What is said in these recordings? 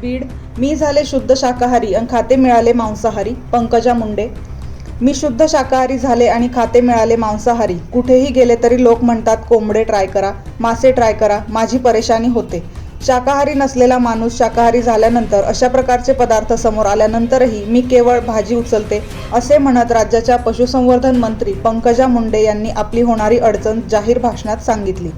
बीड मी झाले शुद्ध शाकाहारी आणि खाते मिळाले मांसाहारी. पंकजा मुंडे. मी शुद्ध शाकाहारी झाले आणि खाते मिळाले मांसाहारी. कुठेही गेले तरी लोक म्हणतात कोंबडे ट्राय करा मासे ट्राय करा माझी परेशानी होते. शाकाहारी नसलेला माणूस शाकाहारी झाल्यानंतर अशा प्रकारचे पदार्थ समोर आल्यानंतरही मी केवळ भाजी उचलते असे म्हणत राज्याच्या पशुसंवर्धन मंत्री पंकजा मुंडे यांनी आपली होणारी अडचण जाहीर भाषणात सांगितली.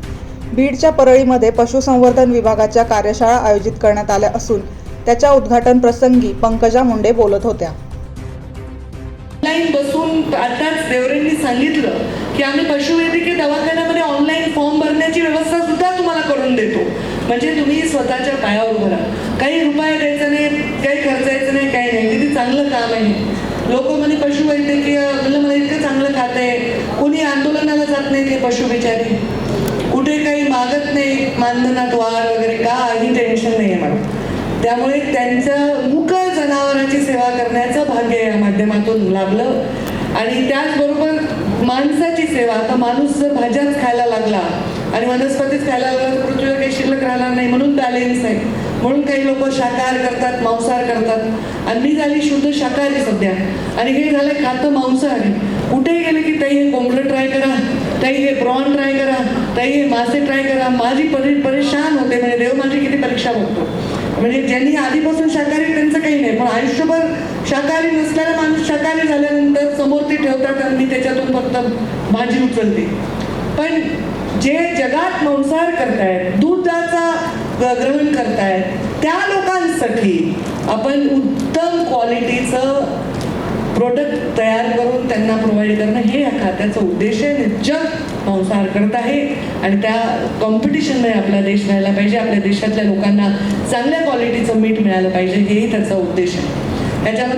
बीडच्या परळीमध्ये पशुसंवर्धन विभागाच्या कार्यशाळा आयोजित करण्यात आल्या असून त्याच्या उद्घाटन प्रसंगी पंकजा मुंडे बोलत होत्या. ऑनलाईन बसून आताच देवरेंनी सांगितलं की आम्ही पशुवैद्यकीय दवाखान्यामध्ये ऑनलाईन फॉर्म भरण्याची व्यवस्था सुद्धा तुम्हाला करून देतो. म्हणजे तुम्ही स्वतःच्या पायावर भरा काही रुपये द्यायचा नाही काही खर्चायचं नाही काही नाही. किती चांगलं काम आहे लोक म्हणे पशुवैद्यकीय म्हणजे मला इतकं चांगलं खात आहे. कोणी आंदोलनाला जात नाही ते पशु बिचारे. कुठे काही मागत नाही मानधनात वाढ वगैरे काही टेन्शन नाही आहे मला. त्यामुळे त्यांचं मुक जनावरांची सेवा करण्याचं भाग्य या माध्यमातून लाभलं. आणि त्याचबरोबर माणसाची सेवा आता माणूस जर भाज्याच खायला लागला आणि वनस्पतीच खायला लागला तर पृथ्वीवर काही शिल्लक राहणार नाही म्हणून बॅलेन्स आहे. म्हणून काही लोक शाकाहार करतात मांसाहार करतात. आणि मी झाली शुद्ध शाकाहारी सध्या. आणि हे झालं खातं मांसाहारी. कुठेही गेले की ताई हे कोंबडं ट्राय करा ताई हे प्रॉन ट्राय करा नाही हे मासे ट्राय करा. माझी परि परेशान होते. म्हणजे देव माझी किती परीक्षा बघतो. म्हणजे ज्यांनी आधीपासून शाकाहारी त्यांचं काही नाही. पण आयुष्यभर शाकाहारी नसलेला माणूस शाकाहारी झाल्यानंतर समोर ते ठेवतात आणि त्याच्यातून फक्त भाजी उचलते. पण जे जगात मांसाहार करतायत दुधाचा ग- ग्रहण करतायत त्या लोकांसाठी आपण उत्तम क्वालिटीचं प्रोडक्ट तयार करून त्यांना प्रोव्हाइड करणं हे या खात्याचं उद्देश आहे. जग संसार करत आहे. आणि त्या कॉम्पिटिशनमध्ये आपला देश राहायला पाहिजे. आपल्या देशातल्या लोकांना चांगल्या क्वालिटीचं मीठ मिळालं पाहिजे. हेही त्याचा उद्देश आहे. त्याच्यामध्ये